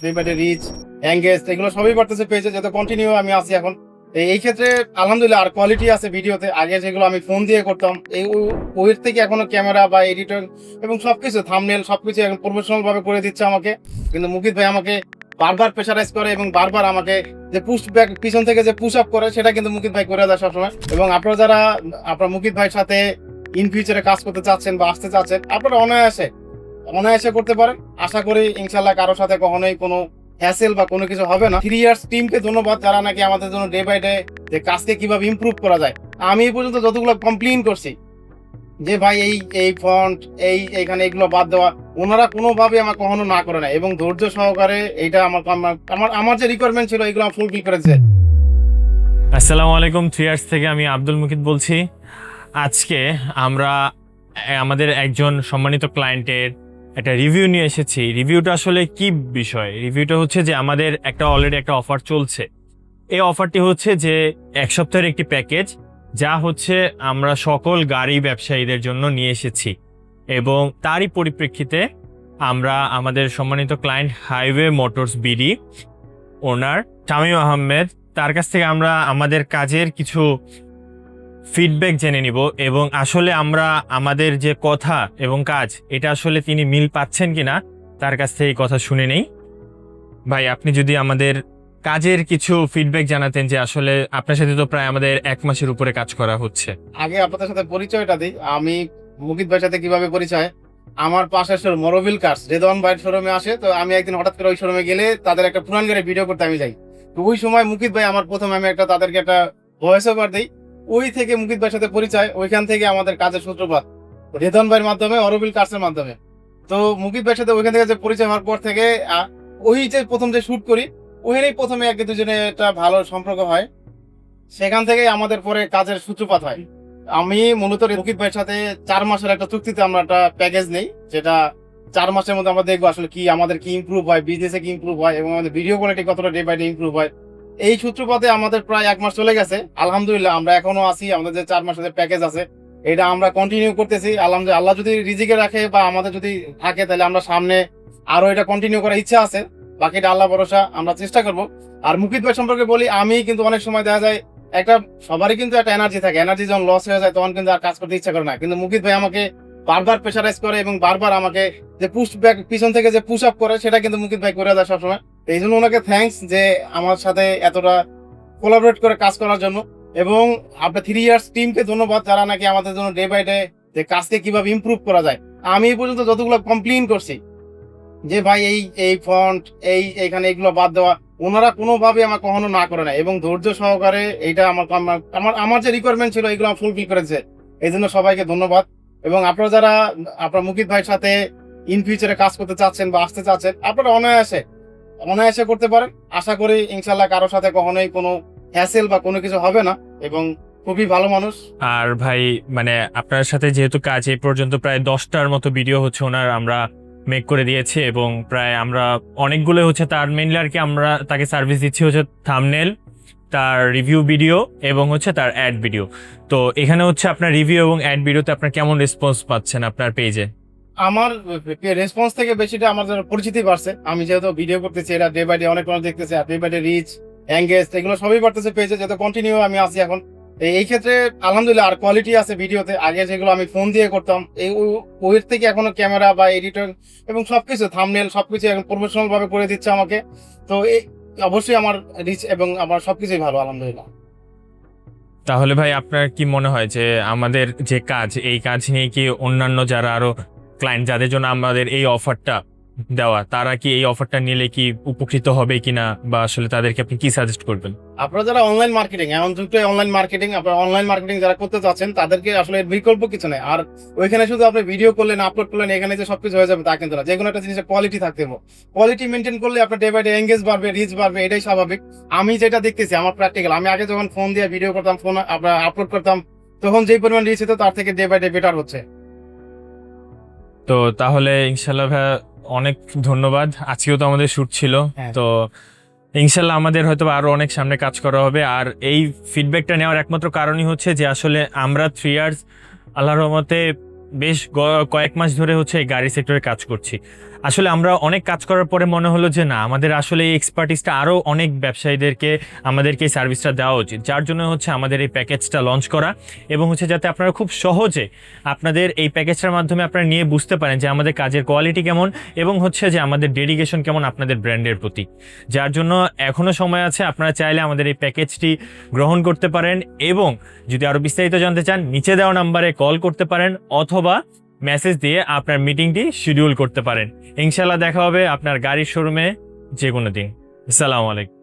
পেপারে rich engage এগুলো সবই বাড়তেছে পেজে যাতে কন্টিনিউ আমি আছি এখন। এই- ক্ষেত্রে আলহামদুলিল্লাহ আর কোয়ালিটি আছে ভিডিওতে। আগে যেগুলো আমি ফোন দিয়ে করতাম, এই ও- থেকে এখনও ক্যামেরা বা এডিটর এবং সবকিছু থামনেল সবকিছু এখন প্রফেশনাল ভাবে করে দিচ্ছে আমাকে। কিন্তু মুকিত ভাই আমাকে বারবার প্রেশারাইজ করে এবং বারবার আমাকে যে পুশ ব্যাক পিছন থেকে যে পুশ আপ করে, সেটা কিন্তু মুকিত ভাই করে দেয় সবসময়। এবং আপনারা যারা, আপনার মুকিত ভাইয়ের সাথে ইন ফিউচারে কাজ করতে চাচ্ছেন বা আসতে চাচ্ছেন, আপনারা অনায়াসে অনায়াসে করতে পারেন আশা করি ইনশাল্লাহ কারোর সাথে কখনোই কোনো হ্যাসেল বা কোনো কিছু হবে না। থ্রি ইয়ার্স টিমকে ধন্যবাদ যারা নাকি আমাদের জন্য ডে বাই ডে যে কাজকে কীভাবে ইমপ্রুভ করা যায়। আমি এই পর্যন্ত যতগুলো কমপ্লেন করছি, যে ভাই এই এই ফন্ট এই এখানে এগুলো বাদ দেওয়া, ওনারা কোনোভাবে আমার কখনো না করে না এবং ধৈর্য সহকারে এইটা আমার আমার- আমার যে রিকোয়ারমেন্ট ছিল, এগুলো ফুলফিল করেছে। আসসালামু আলাইকুম থ্রি ইয়ার্স থেকে আমি আব্দুল মুকিত বলছি। আজকে আমরা আমাদের একজন সম্মানিত ক্লায়েন্টের একটা রিভিউ নিয়ে এসেছি। রিভিউটা আসলে কি বিষয়? রিভিউটা হচ্ছে যে আমাদের একটা অলরেডি একটা অফার চলছে। এই অফারটি হচ্ছে যে এক সপ্তাহের একটি প্যাকেজ যা হচ্ছে আমরা সকল গাড়ি ব্যবসায়ীদের জন্য নিয়ে এসেছি। এবং তারই পরিপ্রেক্ষিতে আমরা আমাদের সম্মানিত client highway motors BD owner Tamim Ahmed তার কাছ থেকে আমরা আমাদের কাজের কিছু ফিডব্যাক জেনে নিব এবং আসলে আমরা আমাদের যে কথা এবং কাজ, এটা আসলে তিনি মিল পাচ্ছেন কি না তার কাছ থেকে এই কথা শুনে নেই। ভাই, আপনি যদি আমাদের কাজের কিছু ফিডব্যাক জানাতেন যে আসলে আপনার সাথে তো প্রায় আমাদের এক মাসের উপরে কাজ করা হচ্ছে। আগে আপনাদের সাথে পরিচয়টা দিই। আমি মুকিত ভাইয়ের সাথে কীভাবে পরিচয়? আমার পাশে শোরুম মরবিল কার্স রেদওয়ান ভাইয়ের শোরুমে আসে, তো আমি একদিন হঠাৎ করে ওই শোরুমে গেলে তাদের একটা পুরান গাড়ি ভিডিও করতে আমি যাই। তো ওই সময় মুকিত ভাই আমার প্রথমে আমি একটা তাদেরকে একটা ভয়েস ওভার দিই। ওই থেকে মুকিত ভাইয়ের সাথে পরিচয়, ওইখান থেকে আমাদের কাজের সূত্রপাত। রেদওয়ান ভাইয়ের মাধ্যমে, অরবিল কার্সের মাধ্যমে। তো মুকিত ভাইয়ের সাথে ওইখান থেকে যে পরিচয় হওয়ার পর থেকে ওই যে প্রথম যে শুট করি, ওইখানেই প্রথমে এক দুজনে একটা ভালো সম্পর্ক হয়। সেখান থেকেই আমাদের পরে কাজের সূত্রপাত হয়। আমি মূলত রকিব ভাইয়ের সাথে চার মাসের একটা চুক্তিতে আমরা একটা প্যাকেজ নেই, যেটা চার মাসের মধ্যে আমরা দেখব আসলে কি, আমাদের কি ইমপ্রুভ হয় বিজনেসে কি ইমপ্রুভ হয়, এবং আমাদের ভিডিও কোয়ালিটি কতটা ডে বাই ডে ইমপ্রুভ হয়। এই সূত্রপাতে আমাদের প্রায় এক মাস চলে গেছে। আলহামদুলিল্লাহ, আমরা এখনও আছি, আমাদের যে চার মাসের প্যাকেজ আছে, এটা আমরা কন্টিনিউ করতেছি। আলহামদুলিল্লাহ, আল্লাহ যদি রিজিকে রাখে বা আমাদের যদি থাকে, তাহলে আমরা সামনে আরও এটা কন্টিনিউ করার ইচ্ছা আছে। বাকিটা আল্লাহ ভরসা, আমরা চেষ্টা করব। আর মুকিত ভাই সম্পর্কে বলি, আমি কিন্তু অনেক সময় দেখা যায়, একটা, সবারই কিন্তু একটা এনার্জি থাকে। এনার্জি যখন লস হয়ে যায়, তখন কিন্তু আর কাজ করতে ইচ্ছা করে না। কিন্তু মুকিত ভাই আমাকে বারবার প্রেশারাইজ করে এবং বারবার আমাকে যে পুশ ব্যাক পিছন থেকে যে পুশ আপ করে, সেটা কিন্তু মুকিত ভাই করে দেয় সবসময়। এই জন্য ওনাকে থ্যাঙ্কস যে আমার সাথে এতটা কোলাবরেট করে কাজ করার জন্য। এবং আপনার থ্রি ইয়ার্স টিমকে ধন্যবাদ, যারা নাকি আমাদের জন্য ডে বাই ডে যে কাজকে কীভাবে ইমপ্রুভ করা যায়। আমি এই পর্যন্ত যতগুলো কমপ্লেন করছি, যে ভাই এই এই ফন্ট এই এখানে এইগুলো বাদ দেওয়া, ওনারা কোনোভাবে আমার কখনো না করে না এবং ধৈর্য সহকারে এইটা আমার আমার- আমার আমার যে রিকোয়ারমেন্ট ছিল এইগুলো এগুলো ফুলফিল করেছে। এই জন্য সবাইকে ধন্যবাদ। এবং আপনারা যারা, আপনার মুকিত ভাইয়ের সাথে ইন ফিউচারে কাজ করতে চাচ্ছেন বা আসতে চাচ্ছেন, আপনারা অনায়াসে অনায়াসে করতে পারেন। আশা করি ইনশাল্লাহ কারোর সাথে কখনোই কোনো হ্যাসেল বা কোনো কিছু হবে না এবং খুবই ভালো মানুষ। আর ভাই মানে আপনার সাথে যেহেতু কাজ এই পর্যন্ত প্রায় দশটার মতো ভিডিও হচ্ছে ওনার, আমরা মেক করে দিয়েছি এবং প্রায় আমরা অনেকগুলো হচ্ছে তার মেনলি আর কি আমরা তাকে সার্ভিস দিচ্ছি হচ্ছে থামনেল তার রিভিউ ভিডিও এবং হচ্ছে তার অ্যাড ভিডিও তো এখানে হচ্ছে আপনার রিভিউ এবং অ্যাড ভিডিওতে আপনার কেমন রেসপন্স পাচ্ছেন আপনার পেজে আমার রেসপন্স থেকে বেশিটা আমার পরিচিতি বাড়ছে। আমি যেহেতু ভিডিও করতেছি এটা ডে বাই ডে অনেক মানুষ দেখতেছে, আর day by day reach engage এগুলো সবই বাড়তেছে পেয়েছে যেহেতু কন্টিনিউ আমি আছি এখন। এই- ক্ষেত্রে আলহামদুলিল্লাহ আর কোয়ালিটি আছে ভিডিওতে আগে যেগুলো আমি ফোন দিয়ে করতাম, এই ও- ওইর থেকে এখনও ক্যামেরা বা এডিটর এবং সবকিছু থামনেল সবকিছু এখন প্রফেশনাল ভাবে করে দিচ্ছে আমাকে। তো এই অবশ্যই আমার রিচ এবং আমার সবকিছুই ভালো, আলহামদুলিল্লাহ। তাহলে ভাই, আপনার কি মনে হয় যে আমাদের যে কাজ, এই কাজ নিয়ে কি অন্যান্য যারা আরও ক্লায়েন্ট যাদের জন্য আমাদের এই অফারটা দেওয়া, তারা কি এই অফারটা নিলে কি উপকৃত হবে কিনা বা আসলে তাদেরকে আপনি কি সাজেস্ট করবেন? আপনারা যারা অনলাইন মার্কেটিং এখন যুক্ত অনলাইন মার্কেটিং আপনারা অনলাইন মার্কেটিং যারা করতে চাচ্ছেন, তাদেরকে আসলে বিকল্প কিছু নেই। আর ওইখানে শুধু আপনি ভিডিও করলেন আপলোড করলেন, এখানে যে সবকিছু হয়ে যাবে তা কিন্তু না। যে কোনো একটা জিনিসের কোয়ালিটি থাকতে হবে। কোয়ালিটি মেনটেন করলে আপনার ডে বাই ডে এঙ্গেজ বাড়বে রিচ বাড়বে, এটাই স্বাভাবিক। আমি যেটা দেখতেছি, আমার প্র্যাকটিক্যাল আমি আগে যখন ফোন দিয়ে ভিডিও করতাম ফোন আপনার আপলোড করতাম, তখন যেই পরিমাণ রিচ হতো, তার থেকে ডে বাই ডে বেটার হচ্ছে। তো তাহলে ইনশাল্লাহ ভাইয়া অনেক ধন্যবাদ। আজকেও তো আমাদের শ্যুট ছিল। হ্যাঁ। তো ইনশাল্লাহ আমাদের হয়তো বা আরও অনেক সামনে কাজ করা হবে। আর এই ফিডব্যাকটা নেওয়ার একমাত্র কারণই হচ্ছে যে আসলে আমরা থ্রি ইয়ার্স আল্লাহ রহমতে বেশ কয়েক মাস ধরে হচ্ছে এই গাড়ি সেক্টরে কাজ করছি। আসলে আমরা অনেক কাজ করার পরে মনে হলো যে না, আমাদের আসলে এই এক্সপার্টিসটা আরও অনেক ব্যবসায়ীদেরকে, আমাদেরকে এই সার্ভিসটা দেওয়া উচিত। যার জন্য হচ্ছে আমাদের এই প্যাকেজটা লঞ্চ করা এবং হচ্ছে যাতে আপনারা খুব সহজে আপনাদের এই প্যাকেজটার মাধ্যমে আপনারা নিয়ে বুঝতে পারেন যে আমাদের কাজের কোয়ালিটি কেমন এবং হচ্ছে যে আমাদের ডেডিকেশন কেমন আপনাদের ব্র্যান্ডের প্রতি। যার জন্য এখনও সময় আছে, আপনারা চাইলে আমাদের এই প্যাকেজটি গ্রহণ করতে পারেন এবং যদি আরও বিস্তারিত জানতে চান, নিচে দেওয়া নাম্বারে কল করতে পারেন অথবা মেসেজ দিয়ে আপনার মিটিংটি শিডিউল করতে পারেন। ইনশাল্লাহ দেখা হবে আপনার গাড়ির শোরুমে যে কোনো দিন। আসসালামু আলাইকুম।